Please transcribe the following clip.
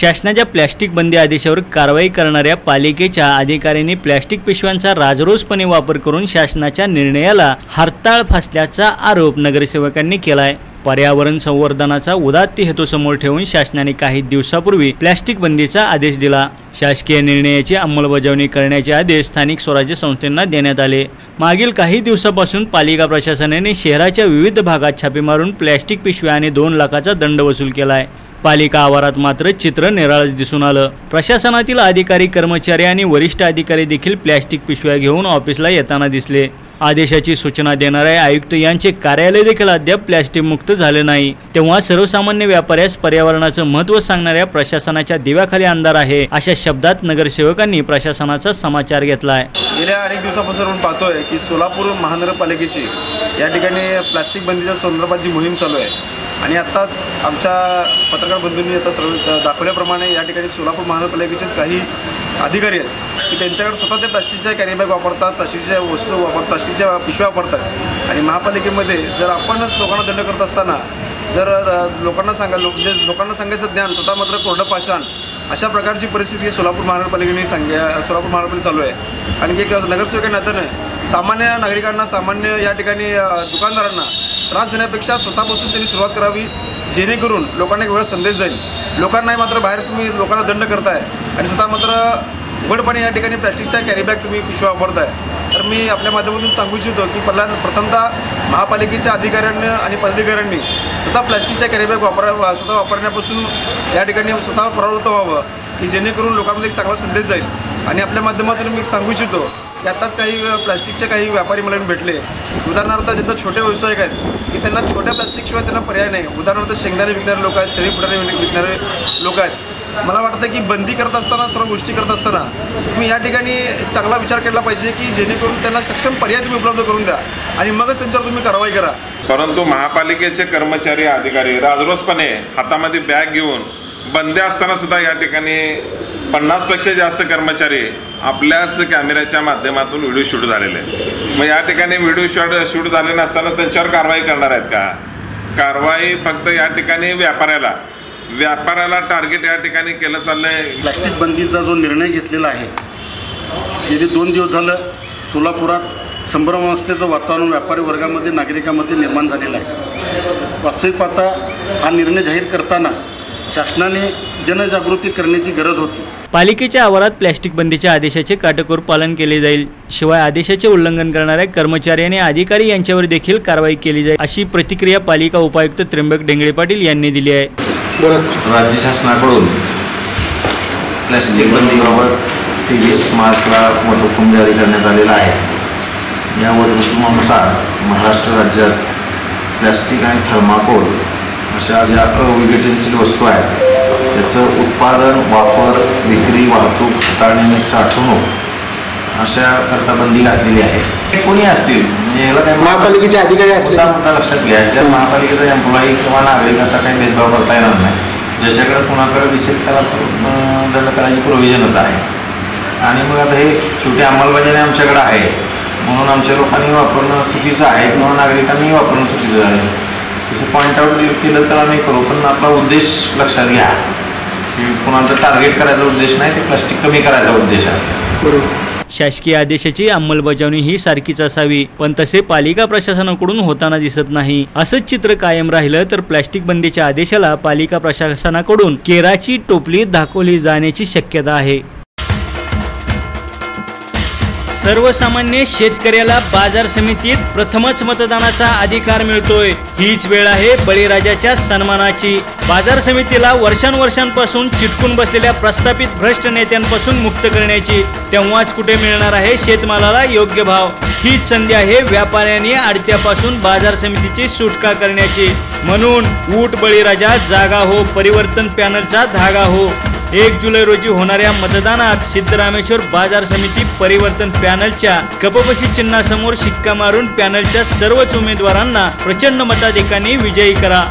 शासनाच्या प्लॅस्टिक बंदी आदेशावर कारवाई करणाऱ्या पालिकेच्या अधिकाऱ्यांनी प्लॅस्टिक पिशव्यांचा राजरोसपणे वापर करून शासनाच्या निर्णयाला हरताळ फासल्याचा आरोप नगरसेवकांनी केलाय. पर्यावरण संवर्धनाचा उदात्त हेतू समोर ठेवून शासनाने काही दिवसापूर्वी प्लॅस्टिक बंदीचा आदेश दिला. शासकीय निर्णयाची अंमलबजावणी करण्याचे आदेश स्थानिक स्वराज्य संस्थांना देण्यात आले. मागील काही दिवसापासून पालिका प्रशासनाने शहराच्या विविध भागात छापे मारून प्लॅस्टिक पिशव्या आणि दोन लाखाचा दंड वसूल केलाय. पालिका आवारात मात्र चित्र निराळच दिसून आलं. प्रशासनातील अधिकारी कर्मचारी आणि वरिष्ठ अधिकारी देखील प्लॅस्टिक पिशव्या घेऊन ऑफिसला येताना दिसले. आदेशाची सूचना देणारे आयुक्त यांचे कार्यालय देखील अद्याप प्लॅस्टिक मुक्त झाले नाही. तेव्हा सर्वसामान्य व्यापाऱ्यास पर्यावरणाचं महत्त्व सांगणाऱ्या प्रशासनाच्या दिव्याखाली अंधार आहे अशा शब्दात नगरसेवकांनी प्रशासनाचा समाचार घेतलाय. गेल्या अनेक दिवसापासून आपण पाहतोय की सोलापूर महानगरपालिकेची या ठिकाणी प्लास्टिक बंदीच्या संदर्भात जी मोहीम चालू आहे. आणि आत्ताच आमच्या पत्रकार बंधूंनी आता सर्व दाखवल्याप्रमाणे या ठिकाणी सोलापूर महानगरपालिकेचेच काही अधिकारी आहेत की त्यांच्याकडे स्वतः ते प्लास्टिकच्या कॅरीबॅग वापरतात प्लास्टिकच्या वस्तू वापर प्लास्टिकच्या पिशव्या वापरतात. आणि महापालिकेमध्ये जर आपणच लोकांना दंड करत असताना जर लोकांना सांगा लोक जे लोकांना सांगायचं ज्ञान स्वतः मात्र कोरडं पाषाण अशा प्रकारची परिस्थिती सोलापूर महानगरपालिकेने सांग्या सोलापूर महानगरपालिका चालू आहे. आणि एक नगरसेवक नात्यानं सामान्य नागरिकांना सामान्य या ठिकाणी दुकानदारांना त्रास देण्यापेक्षा स्वतःपासून त्यांनी सुरुवात करावी जेणेकरून लोकांना एक वेळ संदेश जाईल. लोकांनाही मात्र बाहेर तुम्ही लोकांना दंड करताय आणि स्वतः मात्र उघडपणे या ठिकाणी प्लॅस्टिकच्या कॅरीबॅग तुम्ही पिशव्या वापरताय. तर मी आपल्या माध्यमातून सांगू इच्छितो की पहिला प्रथमतः महापालिकेच्या अधिकाऱ्यांनी आणि पदाधिकाऱ्यांनी स्वतः प्लॅस्टिकच्या कॅरीबॅग वापरा स्वतः वापरण्यापासून या ठिकाणी स्वतः प्रवृत्त व्हावं की जेणेकरून लोकांमध्ये एक चांगला संदेश जाईल. आणि आपल्या माध्यमातून मी सांगू इच्छितो की आत्ताच काही प्लॅस्टिकचे काही व्यापारी मला भेटले. उदाहरणार्थ ज्यांना छोटे व्यावसायिक आहेत की त्यांना छोट्या प्लॅस्टिकशिवाय त्यांना पर्याय नाही. उदाहरणार्थ शेंगदाणे विकणारे लोक आहेत चरी फुटाणे विकणारे लोक आहेत. मला वाटतं की बंदी करत असताना सर्व गोष्टी करत असताना तुम्ही या ठिकाणी चांगला विचार केला पाहिजे की जेणेकरून त्यांना सक्षम पर्याय तुम्ही उपलब्ध करून द्या आणि मगच त्यांच्यावर तुम्ही कारवाई करा. परंतु महापालिकेचे कर्मचारी अधिकारी राजरोसपणे हातामध्ये बॅग घेऊन बंदी असताना सुद्धा या ठिकाणी पन्नासपेक्षा जास्त कर्मचारी आपल्याच कॅमेऱ्याच्या माध्यमातून व्हिडिओ शूट झालेले आहेत. मग या ठिकाणी व्हिडिओ शॉट शूट झाले नसताना त्यांच्यावर कारवाई करणार आहेत का? कारवाई फक्त या ठिकाणी व्यापाऱ्याला. व्यापाराला टार्गेट या ठिकाणी केलं चाललंय. प्लॅस्टिक बंदीचा जो निर्णय घेतलेला आहे गेले दोन दिवस झालं सोलापुरात संभ्रमावस्थेचं वातावरण व्यापारी वर्गामध्ये नागरिकांमध्ये निर्माण झालेलं आहे. वास्तविक पाहता हा निर्णय जाहीर करताना शासनाने जनजागृती करण्याची गरज होती. पालिकेच्या आवारात प्लॅस्टिक बंदीच्या आदेशाचे काटेकोर पालन केले जाईल. शिवाय आदेशाचे उल्लंघन करणाऱ्या कर्मचारी आणि अधिकारी यांच्यावर देखील कारवाई केली जाईल अशी प्रतिक्रिया पालिका उपायुक्त त्र्यंबक डेंगळे पाटील यांनी दिली आहे. राज्य शासनाकडून प्लॅस्टिक बंदीबाबत तेवीस मार्चला वटहुकूम जारी करण्यात आलेला आहे. या वटहुकुमानुसार महाराष्ट्र राज्यात प्लॅस्टिक आणि थर्माकोल अशा ज्या अविघटनशील वस्तू आहेत. त्याचं उत्पादन वापर विक्री वाहतूक हाताळणी आणि साठवणूक अशा करता बंदी घातलेली आहे. हे कोणी असतील? म्हणजे याला काही महापालिकेचे अधिकारी असतील. मुद्दा लक्षात घ्या. ज्या महापालिकेचा एम्प्लॉई किंवा नागरिक असा काही भेदभाव करता येणार नाही. ज्याच्याकडे कुणाकडे दिसेल त्याला दंड करायची प्रोव्हिजनच आहे. आणि मग आता हे छोटी अंमलबजावणी आमच्याकडे आहे. म्हणून आमच्या लोकांनी वापरणं चुकीचं आहे किंवा नागरिकांनी वापरणं चुकीचं आहे. तसं पॉईंट आउट केलं तर आम्ही करू पण आपला उद्देश लक्षात घ्या. की कुणाचं टार्गेट करायचा उद्देश नाही ते प्लास्टिक कमी करायचा उद्देश आहे. शासकीय आदेशाची अंमलबजावणी ही सारखीच असावी पण तसे पालिका प्रशासनाकडून होताना दिसत नाही. असंच चित्र कायम राहिलं तर प्लॅस्टिक बंदीच्या आदेशाला पालिका प्रशासनाकडून केराची टोपली दाखवली जाण्याची शक्यता आहे. सर्वसामान्य शेतकऱ्याला बाजार समितीत प्रथमच मतदानाचा अधिकार मिळतोय. हीच वेळ आहे बळीराजाच्या सन्मानाची. बाजार समितीला वर्षानुवर्षांपासून चिटकून बसलेल्या प्रस्थापित भ्रष्ट नेत्यांपासून मुक्त करण्याची. तेव्हाच कुठे मिळणार आहे शेतमालाला योग्य भाव? हीच संधी आहे व्यापाऱ्यांनी आडत्यापासून बाजार समितीची सुटका करण्याची. म्हणून ऊट बळीराजा जागा हो परिवर्तन पॅनलचा धागा हो. एक जुलै रोजी होणाऱ्या मतदानात सिद्धरामेश्वर बाजार समिती परिवर्तन पॅनलच्या कपबशी चिन्हासमोर शिक्का मारून पॅनलच्या सर्वच उमेदवारांना प्रचंड मताधिकांनी विजयी करा.